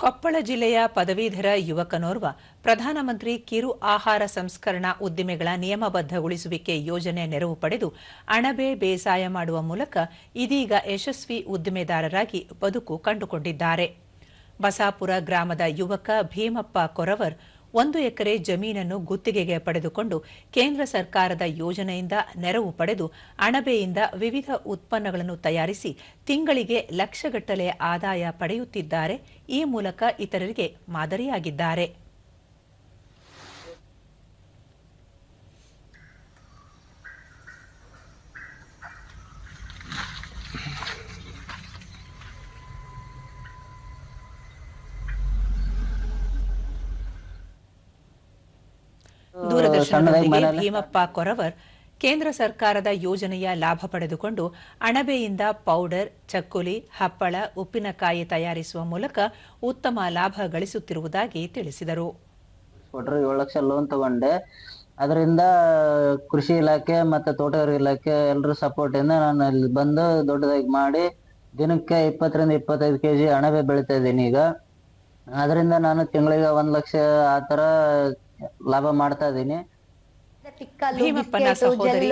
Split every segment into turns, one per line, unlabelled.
ಕೊಪ್ಪಳ ಜಿಲ್ಲೆಯ ಪದವೀಧರ ಯುವಕನೋರ್ವ, ಪ್ರಧಾನಮಂತ್ರಿ ಕಿರು ಆಹಾರ ಸಂಸ್ಕರಣಾ ಉದ್ದಿಮೆಗಳ ನಿಯಮಬದ್ಧಗೊಳಿಸುವಿಕೆ ಯೋಜನೆ ನೆರವು ಪಡೆದು ಅಣಬೆ ಬೇಸಾಯ ಮಾಡುವ ಮೂಲಕ ಇದೀಗ ಯಶಸ್ವಿ ಉದ್ದಿಮೆದಾರರಾಗಿ ಬದುಕು ಕಂಡುಕೊಂಡಿದ್ದಾರೆ. ಬಸಾಪುರ ಗ್ರಾಮದ ಯುವಕ ಭೀಮಪ್ಪ ಕೊರವರ್ ಒಂದು ಎಕರೆ ಜಮೀನನ್ನು ಗುತ್ತಿಗೆಗೆ ಪಡೆದುಕೊಂಡು ಕೇಂದ್ರ ಸರ್ಕಾರದ ಯೋಜನೆಯಿಂದ ನೆರವು ಪಡೆದು ಅಣಬೆಯಿಂದ ವಿವಿಧ ಉತ್ಪನ್ನಗಳನ್ನು ತಯಾರಿಸಿ ತಿಂಗಳಿಗೆ ಲಕ್ಷಗಟ್ಟಲೆ ಆದಾಯ ಪಡೆಯುತ್ತಿದ್ದಾರೆ. ಈ ಮೂಲಕ ಇತರರಿಗೆ ಮಾದರಿಯಾಗಿದ್ದಾರೆ. ಭೀಮಪ್ಪ ಕೊರವರ್ ಕೇಂದ್ರ ಸರ್ಕಾರದ ಯೋಜನೆಯ ಲಾಭ ಪಡೆದುಕೊಂಡು ಅಣಬೆಯಿಂದ ಪೌಡರ್ ಚಕ್ಕುಲಿ ಹಪ್ಪಳ ಉಪ್ಪಿನಕಾಯಿ ತಯಾರಿಸುವ ಮೂಲಕ ಉತ್ತಮ ಲಾಭ ಗಳಿಸುತ್ತಿರುವುದಾಗಿ ತಿಳಿಸಿದರು.
ಏಳು ಲಕ್ಷ ಲೋನ್ ತಗೊಂಡೆ. ಅದರಿಂದ ಕೃಷಿ ಇಲಾಖೆ ಮತ್ತೆ ತೋಟಗಾರಿಕೆ ಇಲಾಖೆ ಎಲ್ಲರ ಸಪೋರ್ಟ್ ಇಂದ ನಾನು ಇಲ್ಲಿ ಬಂದು ದೊಡ್ಡದಾಗಿ ಮಾಡಿ ದಿನಕ್ಕೆ ಇಪ್ಪತ್ತರಿಂದ ಇಪ್ಪತ್ತೈದು ಕೆಜಿ ಅಣಬೆ ಬೆಳಿತಾ ಇದ್ದೀನಿ ಈಗ. ಅದರಿಂದ ನಾನು ತಿಂಗಳಿಗೆ ಒಂದ್ ಲಕ್ಷ ಆತರ ತರ ಲಾಭ ಮಾಡ್ತಾ ಇದ್ದೀನಿ
ಭೀಮಪ್ಪನ ಸಹೋದರಿ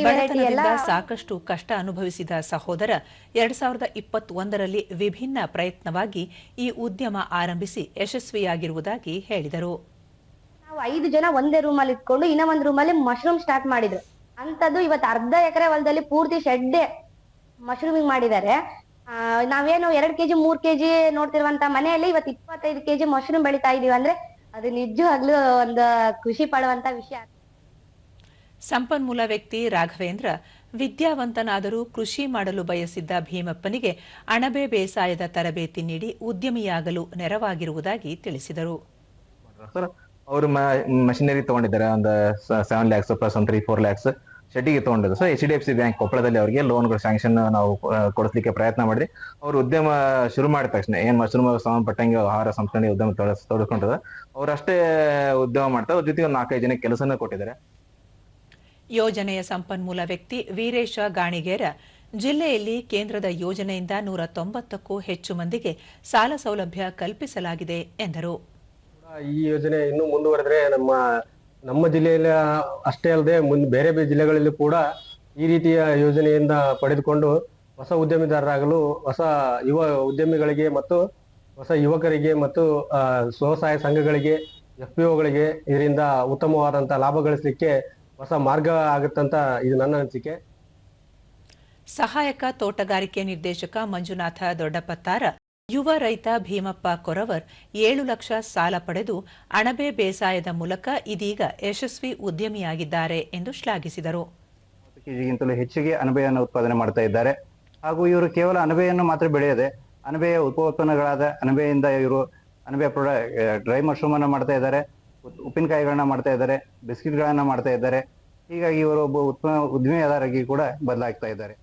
ಬಡತನದಿಂದ ಸಾಕಷ್ಟು ಕಷ್ಟ ಅನುಭವಿಸಿದ ಸಹೋದರ ಎರಡ್ ಸಾವಿರದ ಇಪ್ಪತ್ತೊಂದರಲ್ಲಿ ವಿಭಿನ್ನ ಪ್ರಯತ್ನವಾಗಿ ಈ ಉದ್ಯಮ ಆರಂಭಿಸಿ ಯಶಸ್ವಿಯಾಗಿರುವುದಾಗಿ ಹೇಳಿದರು.
ನಾವು ಐದು ಜನ ಒಂದೇ ರೂಮ್ ಅಲ್ಲಿ ಇಟ್ಕೊಂಡು ಇನ್ನೊಂದು ಒಂದ್ ರೂಮ್ ಅಲ್ಲಿ ಮಶ್ರೂಮ್ ಸ್ಟಾರ್ಟ್ ಮಾಡಿದ್ರು. ಅಂತದ್ದು ಇವತ್ತು ಅರ್ಧ ಎಕರೆ ಹೊಲದಲ್ಲಿ ಪೂರ್ತಿ ಶೆಡ್ಡೆ ಮಶ್ರೂಮಿಂಗ್ ಮಾಡಿದ್ದಾರೆ. ಆ, ನಾವೇನು ಎರಡ್ ಕೆಜಿ ಮೂರ್ ಕೆಜಿ ನೋಡ್ತಿರುವಂತ ಮನೆಯಲ್ಲಿ ಇವತ್ತು ಇಪ್ಪತ್ತೈದು ಕೆಜಿ ಮಶ್ರೂಮ್ ಬೆಳಿತಾ ಇದೀವಿ. ಅಂದ್ರೆ ಅದು ನಿಜವಾಗ್ಲೂ ಒಂದು ಖುಷಿ ಪಡುವಂತ ವಿಷಯ.
ಸಂಪನ್ಮೂಲ ವ್ಯಕ್ತಿ ರಾಘವೇಂದ್ರ ವಿದ್ಯಾವಂತನಾದರೂ ಕೃಷಿ ಮಾಡಲು ಬಯಸಿದ್ದ ಭೀಮಪ್ಪನಿಗೆ ಅಣಬೆ ಬೇಸಾಯದ ತರಬೇತಿ ನೀಡಿ ಉದ್ಯಮಿಯಾಗಲು ನೆರವಾಗಿರುವುದಾಗಿ ತಿಳಿಸಿದರು.
ಅವರು ಮಷಿನರಿ ತಗೊಂಡಿದ್ದಾರೆ ಒಂದು ಸೆವೆನ್ ಲ್ಯಾಕ್ಸ್ ಪ್ಲಸ್ ಒಂದು ತ್ರೀ ಫೋರ್ ಲ್ಯಾಕ್ಸ್ ಶೆಡ್ಡಿಗೆ ತಗೊಂಡಿದ್ದು. So H D F C bank ಕೊಪ್ಪಳದಲ್ಲಿ ಅವರಿಗೆ ಲೋನ್ಗಳು ಸ್ಯಾಂಕ್ಷನ್ ನಾವು ಕೊಡಿಸ್ಲಿಕ್ಕೆ ಪ್ರಯತ್ನ ಮಾಡಿದ್ವಿ. ಅವರು ಉದ್ಯಮ ಶುರು ಮಾಡಿದ ತಕ್ಷಣ ಏನ್ ಮಶ್ರೂಮ್ ಸಂಬಂಧಪಟ್ಟಂಗೆ ಆಹಾರ ಸಂಸ್ಕರಣೆ ಉದ್ಯಮ ತೊಡಸ್- ಅವ್ರ ಅವ್ರು ಅಷ್ಟೇ ಉದ್ಯಮ ಮಾಡ್ತಾರೆ ಅವ್ರ ಜೊತೆಗೆ ಒಂದು ನಾಲ್ಕೈದು ಜನ ಕೆಲಸನ ಕೊಟ್ಟಿದ್ದಾರೆ.
ಯೋಜನೆಯ ಸಂಪನ್ಮೂಲ ವ್ಯಕ್ತಿ ವೀರೇಶ ಗಾಣಿಗೇರ ಜಿಲ್ಲೆಯಲ್ಲಿ ಕೇಂದ್ರದ ಯೋಜನೆಯಿಂದ ನೂರ ತೊಂಬತ್ತಕ್ಕೂ ಹೆಚ್ಚು ಮಂದಿಗೆ ಸಾಲ ಸೌಲಭ್ಯ ಕಲ್ಪಿಸಲಾಗಿದೆ ಎಂದರು.
ಈ ಯೋಜನೆ ಇನ್ನೂ ಮುಂದುವರೆದ್ರೆ ನಮ್ಮ ನಮ್ಮ ಜಿಲ್ಲೆಯಲ್ಲಿ ಅಷ್ಟೇ ಅಲ್ಲದೆ ಮುಂದೆ ಬೇರೆ ಬೇರೆ ಜಿಲ್ಲೆಗಳಲ್ಲಿ ಕೂಡ ಈ ರೀತಿಯ ಯೋಜನೆಯಿಂದ ಪಡೆದುಕೊಂಡು ಹೊಸ ಉದ್ಯಮಿದಾರರಾಗಲು, ಹೊಸ ಯುವ ಉದ್ಯಮಿಗಳಿಗೆ ಮತ್ತು ಹೊಸ ಯುವಕರಿಗೆ ಮತ್ತು ಸ್ವಸಹಾಯ ಸಂಘಗಳಿಗೆ ಎಫ್ ಪಿ ಒಗಳಿಗೆ ಇದರಿಂದ ಉತ್ತಮವಾದಂತ ಲಾಭ ಗಳಿಸಲಿಕ್ಕೆ ಹೊಸ ಮಾರ್ಗ ಆಗುತ್ತಂತ ಇದು ನನ್ನ ಅನಿಸಿಕೆ.
ಸಹಾಯಕ ತೋಟಗಾರಿಕೆ ನಿರ್ದೇಶಕ ಮಂಜುನಾಥ ದೊಡ್ಡಪತ್ತಾರ ಯುವ ರೈತ ಭೀಮಪ್ಪ ಕೊರವರ್ ಏಳು ಲಕ್ಷ ಸಾಲ ಪಡೆದು ಅಣಬೆ ಬೇಸಾಯದ ಮೂಲಕ ಇದೀಗ ಯಶಸ್ವಿ ಉದ್ಯಮಿಯಾಗಿದ್ದಾರೆ ಎಂದು ಶ್ಲಾಘಿಸಿದರು.
ಕೆಜಿಗಿಂತಲೂ ಹೆಚ್ಚಿಗೆ ಅಣಬೆಯನ್ನು ಉತ್ಪಾದನೆ ಮಾಡ್ತಾ ಇದ್ದಾರೆ. ಹಾಗೂ ಇವರು ಕೇವಲ ಅಣಬೆಯನ್ನು ಮಾತ್ರ ಬೆಳೆಯದೆ ಅಣಬೆಯ ಉಪೋತ್ಪನ್ನಗಳಾದ ಅಣಬೆಯಿಂದ ಇವರು ಅಣಬೆ ಡ್ರೈ ಮಶ್ರೂಮ್ ಅನ್ನು ಮಾಡ್ತಾ ಇದ್ದಾರೆ ಉಪ್ಪಿನಕಾಯಿಗಳನ್ನ ಮಾಡ್ತಾ ಇದ್ದಾರೆ, ಬಿಸ್ಕಿಟ್ಗಳನ್ನ ಮಾಡ್ತಾ ಇದ್ದಾರೆ. ಹೀಗಾಗಿ ಇವರು ಒಬ್ಬ ಉತ್ಪನ್ನ ಉದ್ಯಮಿಯಾದಾರಾಗಿ ಕೂಡ ಬದಲಾಗ್ತಾ ಇದ್ದಾರೆ.